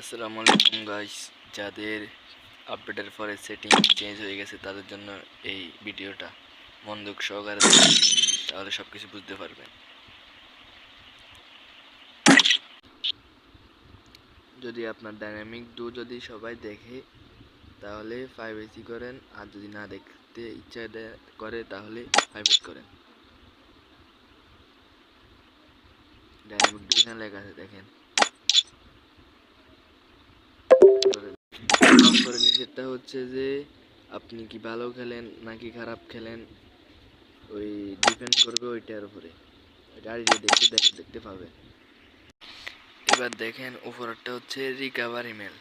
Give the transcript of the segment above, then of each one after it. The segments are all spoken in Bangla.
আসসালামু আলাইকুম গাইস যাদের আপডেটের পরে সেটিং চেঞ্জ হয়ে গেছে, তাদের জন্য এই ভিডিওটা মনোযোগ সহকারে তাহলে সব কিছু বুঝতে পারবেন। যদি আপনার ডাইনামিক ডু যদি সবাই দেখে, তাহলে ফাইভ এসি করেন, আর যদি না দেখতে ইচ্ছা করে, তাহলে ফাইভ এস করেন। ডাইনামিক ডু এখানে লেখা আছে দেখেন। তারপরে হচ্ছে যে, আপনি কি ভালো খেলেন নাকি খারাপ খেলেন, ওই ডিপেন্ড করবে ওইটার উপরে। গাড়ি দেখতে দেখ- দেখতে পাবেন এবার দেখেন উপরেরটা হচ্ছে রিকাভার ইমেল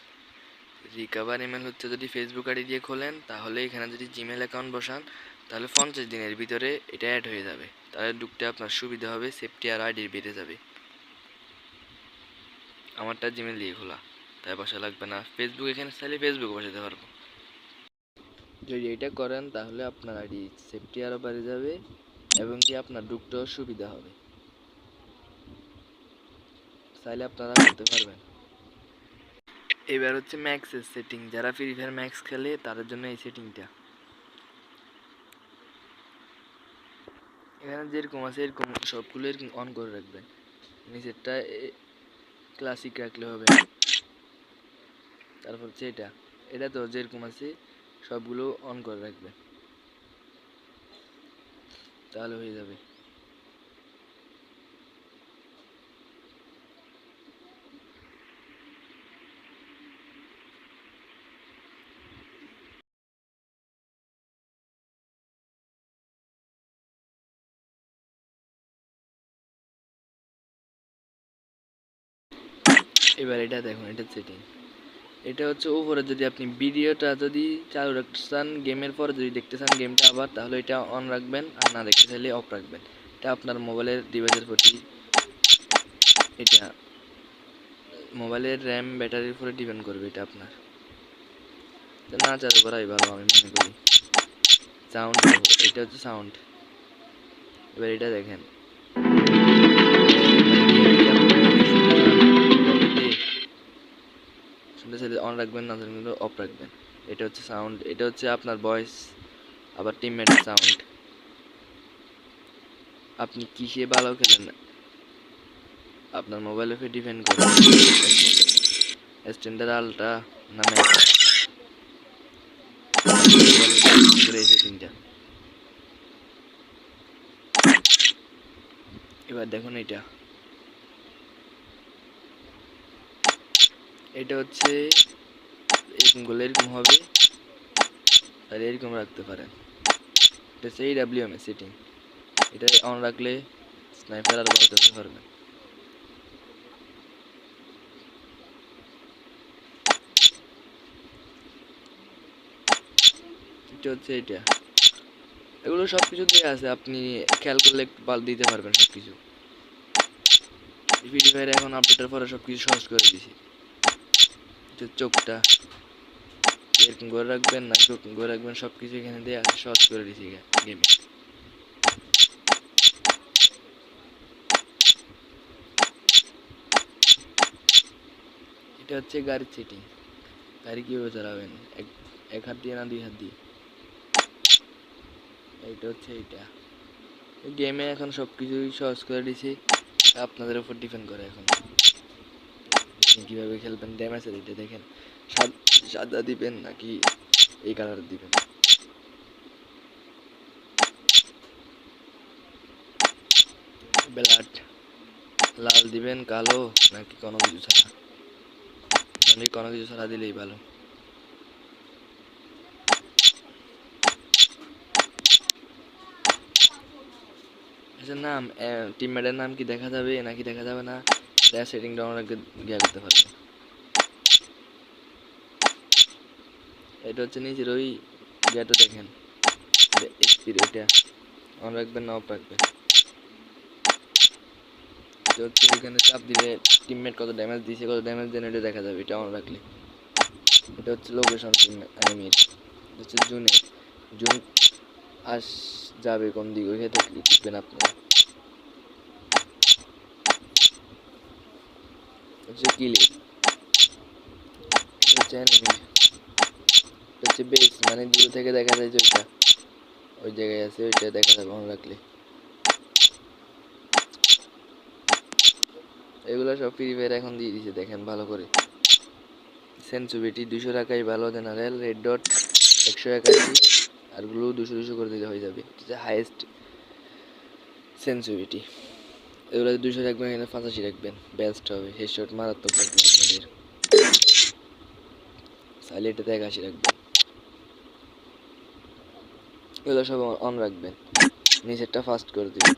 রিকাভার ইমেল হচ্ছে যদি ফেসবুক আইডি দিয়ে খোলেন, তাহলে এখানে যদি জিমেল অ্যাকাউন্ট বসান, তাহলে পঞ্চাশ দিনের ভিতরে এটা অ্যাড হয়ে যাবে। তাহলে ঢুকতে আপনার সুবিধা হবে সেফটি আর আইডি বেড়ে যাবে। আমারটা জিমেল দিয়ে খোলা। তাই বসা লাগবে না। ফেসবুক এখানে চাইলে ফেসবুকে বসাতে পারব। যদি এটা করেন, তাহলে আপনার আইডি সেফটি আরও বেড়ে যাবে এবং কি আপনার ঢুকতেও সুবিধা হবে। চাইলে আপনারা করতে পারবেন। এবার হচ্ছে ম্যাক্সের সেটিং যারা ফ্রি ফায়ার ম্যাক্স খেলে, তাদের জন্য এই সেটিংটা এখানে যেরকম আছে, এরকম সবগুলো এরকম অন করে রাখবেন। নিচেরটা ক্লাসিক রাখলে হবে। তারপর হচ্ছে এটা। এটা তো যেরকম আছে, সবগুলো অন করে রাখবে। তাহলে হয়ে যাবে। এবার এটা দেখুন, এটা সেটিং এটা হচ্ছে উপরে, যদি আপনি ভিডিওটা যদি চালু রাখতে চান, গেমের পরে যদি দেখতে চান গেমটা আবার, তাহলে এটা অন রাখবেন, আর না দেখতে চাইলে অফ রাখবেন। এটা আপনার মোবাইলের ডিভাইসের প্রতি, এটা মোবাইলের র্যাম ব্যাটারির উপরে ডিপেন্ড করবে এটা আপনার। না চালু করাই ভালো, আমি মনে করি। সাউন্ড এটা হচ্ছে সাউন্ড এবার এটা দেখেন। শুনতে চাইলে অন রাখবেন, না শুনলে অফ রাখবেন। এটা হচ্ছে সাউন্ড এটা হচ্ছে আপনার ভয়েস আবার টিমমেটের সাউন্ড আপনি কিসে ভালো খেলেন? আপনার মোবাইলের উপরে ডিপেন্ড করে। স্ট্যান্ডার্ড আলটা না ম্যাক্স সেটিংটা এবার দেখুন এটা এটা হচ্ছে এরকম করলে এরকম হবে। আর এরকম রাখতে পারেন। এটা হচ্ছে এই ডাব্লিউএম এর সেটিং এটা অন রাখলে স্নাইপার আর করতে পারবেন এটা হচ্ছে এটা এগুলো সব কিছু দেওয়া আছে। আপনি খেয়াল করলে একটু পাল দিতে পারবেন সব কিছু ফ্রি এখন আপডেটের পরে সব কিছু সহজ করে দিয়েছি চোখটা এরকম করে রাখবেন, না এরকম করে রাখবেন সব কিছু এখানে দিয়ে আছে সহজ করে দিয়েছি গেমে এটা হচ্ছে গাড়ির সিটিং গাড়ি কীভাবে চালাবেন? এক এক হাত দিয়ে না দুই হাত দিয়ে? এইটা হচ্ছে এইটা। গেমে এখন সব কিছুই সহজ করে দিছি, আপনাদের উপর ডিপেন্ড করে এখন। আপনি কীভাবে খেলবেন? ড্যামেজের এটা দেখেন। সাদা দিবেন নাকি এই কালার দিবেন? ব্লাড লাল দিবেন, কালো নাকি কোনো কিছু ছাড়া? যদি কোনো কিছু ছাড়া দিলেই ভালো। আচ্ছা নাম টিমমেটের নাম কি দেখা যাবে? নাকি দেখা যাবে না? এটা সেটিং ডাউন রাখতে গিয়ে করতে পারবে এটা হচ্ছে নিচের ওই গেটও দেখেন স্পিড এটা অন রাখবেন না অফ রাখবেন হচ্ছে এখানে চাপ দিলে টিমমেট কত ড্যামেজ দিয়েছে কত ড্যামেজ দেন এটা দেখা যাবে এটা অন রাখলে এটা হচ্ছে লোকেশন এনিমির হচ্ছে জুনে জুন আস যাবে কোন দিকে ওই ক্ষেত্রে ক্লিক করবেন আপনারা হচ্ছে কিলে হচ্ছে। এটা হচ্ছে বেস মানে দূর থেকে দেখা যায় যে ওইটা, ওই জায়গায় আছে, ওইটা দেখা যাবে মনে রাখলে এগুলো সব ফ্রি ফায়ার এখন দিয়ে দিছে, দেখেন ভালো করে। সেন্সিভিটি দুশো টাকাই ভালো জেনারেল রেড ডট একশো একাশি, আর ব্লু দুশো দুশো করে দিলে হয়ে যাবে। এটা হাইয়েস্ট সেন্সিভিটি এগুলো দুশো রাখবেন, এখানে রাখবেন। বেস্ট হবে। মারাত্মক আপনাদের। একাশি রাখবেন। এগুলো সব অন রাখবেন। নিচেরটা ফাস্ট করে দিবেন।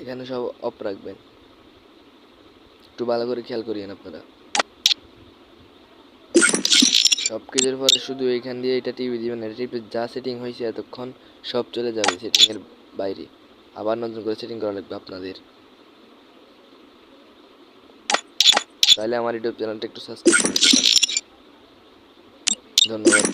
এখানে সব অফ রাখবেন। একটু ভালো করে খেয়াল করিয়েন আপনারা। সব কিছুর পরে শুধু এইখান দিয়ে এটা টিভি দিবেন এটা যা সেটিং হয়েছে এতক্ষণ সব চলে যাবে সেটিংয়ের বাইরে। আবার নতুন করে সেটিং করা লাগবে আপনাদের। তাহলে আমার ইউটিউব চ্যানেলটা একটু সাবস্ক্রাইব করে ধন্যবাদ।